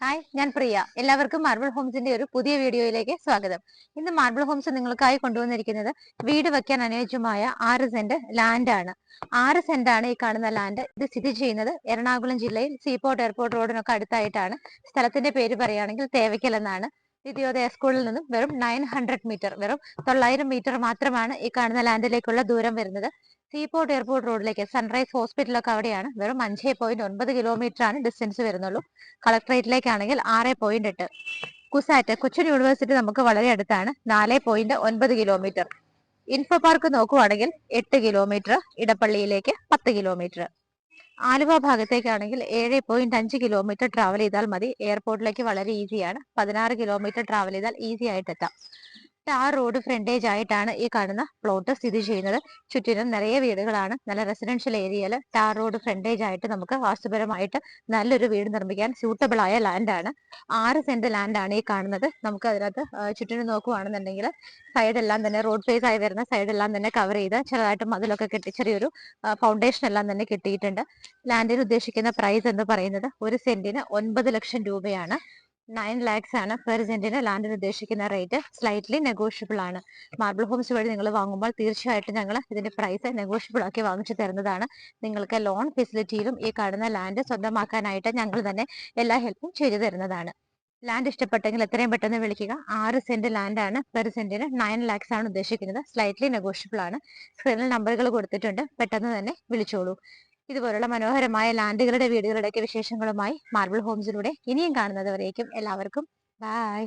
Hi ഞാൻ പ്രിയ. എല്ലാവർക്കും marble ഹോംസിന്റെ ഒരു പുതിയ വീഡിയോയിലേക്ക് സ്വാഗതം. ഇന്ന് മാർബിൾ ഹോംസ് നിങ്ങൾക്കായി കൊണ്ടുവന്നിരിക്കുന്നത് വീട് വെക്കാൻ അനുയോജ്യമായ ആറ് സെന്റ് ലാൻഡ് ആണ്. ആറ് ആണ് ഈ കാണുന്ന ലാൻഡ് ഇത് സ്ഥിതി ചെയ്യുന്നത് എറണാകുളം ജില്ലയിൽ സീപോർട്ട് എയർപോർട്ട് റോഡിനൊക്കെ അടുത്തായിട്ടാണ്. സ്ഥലത്തിന്റെ പേര് പറയുകയാണെങ്കിൽ തേവയ്ക്കൽ എന്നാണ്. വിദ്യോദയ സ്കൂളിൽ നിന്നും വെറും നയൻ ഹൺഡ്രഡ് മീറ്റർ വെറും തൊള്ളായിരം മീറ്റർ മാത്രമാണ് ഈ കാണുന്ന ലാൻഡിലേക്കുള്ള ദൂരം വരുന്നത്. സീപോർട്ട് എയർപോർട്ട് റോഡിലേക്ക് സൺറൈസ് ഹോസ്പിറ്റലൊക്കെ അവിടെയാണ്. വെറും അഞ്ച് പോയിന്റ് ഒൻപത് കിലോമീറ്റർ ആണ് ഡിസ്റ്റൻസ് വരുന്നുള്ളൂ. കളക്ടറേറ്റിലേക്കാണെങ്കിൽ ആറ് പോയിന്റ് എട്ട്. കുസാറ്റ് കൊച്ചിൻ യൂണിവേഴ്സിറ്റി നമുക്ക് വളരെ അടുത്താണ്. നാല് പോയിന്റ് ഒൻപത് കിലോമീറ്റർ ഇൻഫോ പാർക്ക് നോക്കുവാണെങ്കിൽ എട്ട് കിലോമീറ്റർ ഇടപ്പള്ളിയിലേക്ക് പത്ത് കിലോമീറ്റർ ആലുവ ഭാഗത്തേക്കാണെങ്കിൽ ഏഴ് പോയിന്റ് അഞ്ച് കിലോമീറ്റർ ട്രാവൽ ചെയ്താൽ മതി. എയർപോർട്ടിലേക്ക് വളരെ ഈസിയാണ് പതിനാറ് കിലോമീറ്റർ ട്രാവൽ ചെയ്താൽ ഈസി ആയിട്ട് എത്താം. ടാർ റോഡ് ഫ്രണ്ടേജ് ആയിട്ടാണ് ഈ കാണുന്ന പ്ലോട്ട് സ്ഥിതി ചെയ്യുന്നത്. ചുറ്റിനും നിറയെ വീടുകളാണ്. നല്ല റെസിഡൻഷ്യൽ ഏരിയയിൽ ടാർ റോഡ് ഫ്രണ്ടേജ് ആയിട്ട് നമുക്ക് വാസ്തുപരമായിട്ട് നല്ലൊരു വീട് നിർമ്മിക്കാൻ സ്യൂട്ടബിൾ ആയ ലാൻഡാണ് ആറ് സെന്റ് ലാൻഡാണ് ഈ കാണുന്നത്. നമുക്ക് അതിനകത്ത് ആ, ചുറ്റിനും നോക്കുവാണെന്നുണ്ടെങ്കിൽ സൈഡെല്ലാം തന്നെ റോഡ് ഫേസ് ആയി വരുന്ന സൈഡെല്ലാം തന്നെ കവർ ചെയ്ത് ചെറുതായിട്ട് മതിലൊക്കെ കെട്ടി ചെറിയൊരു ഫൗണ്ടേഷൻ എല്ലാം തന്നെ കിട്ടിയിട്ടുണ്ട്. ലാൻഡിന് ഉദ്ദേശിക്കുന്ന പ്രൈസ് എന്ന് പറയുന്നത് ഒരു സെന്റിന് ഒൻപത് ലക്ഷം രൂപയാണ്. നയൻ ലാക്സ് ആണ് പെർ സെന്റിന് ലാൻഡിന് ഉദ്ദേശിക്കുന്ന റേറ്റ് സ്ലൈറ്റ്ലി നെഗോഷ്യബിൾ ആണ്. മാർബിൾ ഹോംസ് വഴി നിങ്ങൾ വാങ്ങുമ്പോൾ തീർച്ചയായിട്ടും ഞങ്ങൾ ഇതിന്റെ പ്രൈസ് നെഗോഷ്യബിൾ ആക്കി വാങ്ങിച്ചു തരുന്നതാണ്. നിങ്ങൾക്ക് ലോൺ ഫെസിലിറ്റിയിലും ഈ കാണുന്ന ലാൻഡ് സ്വന്തമാക്കാനായിട്ട് ഞങ്ങൾ തന്നെ എല്ലാ ഹെൽപ്പും ചെയ്തു തരുന്നതാണ്. ലാൻഡ് ഇഷ്ടപ്പെട്ടെങ്കിൽ എത്രയും പെട്ടെന്ന് വിളിക്കുക. ആറ് സെന്റ് ലാൻഡ് ആണ് പെർ സെന്റിന് നയൻ ലാക്സ് ആണ് ഉദ്ദേശിക്കുന്നത്. സ്ലൈറ്റ്ലി നെഗോഷ്യബിൾ ആണ്. സ്ക്രീനിൽ നമ്പറുകൾ കൊടുത്തിട്ടുണ്ട്. പെട്ടെന്ന് തന്നെ വിളിച്ചോളൂ. ഇതുപോലുള്ള മനോഹരമായ ലാൻഡുകളുടെ വീടുകളുടെയൊക്കെ വിശേഷങ്ങളുമായി മാർബിൾ ഹോംസിലൂടെ ഇനിയും കാണുന്നത് വരേക്കും എല്ലാവർക്കും. ബൈ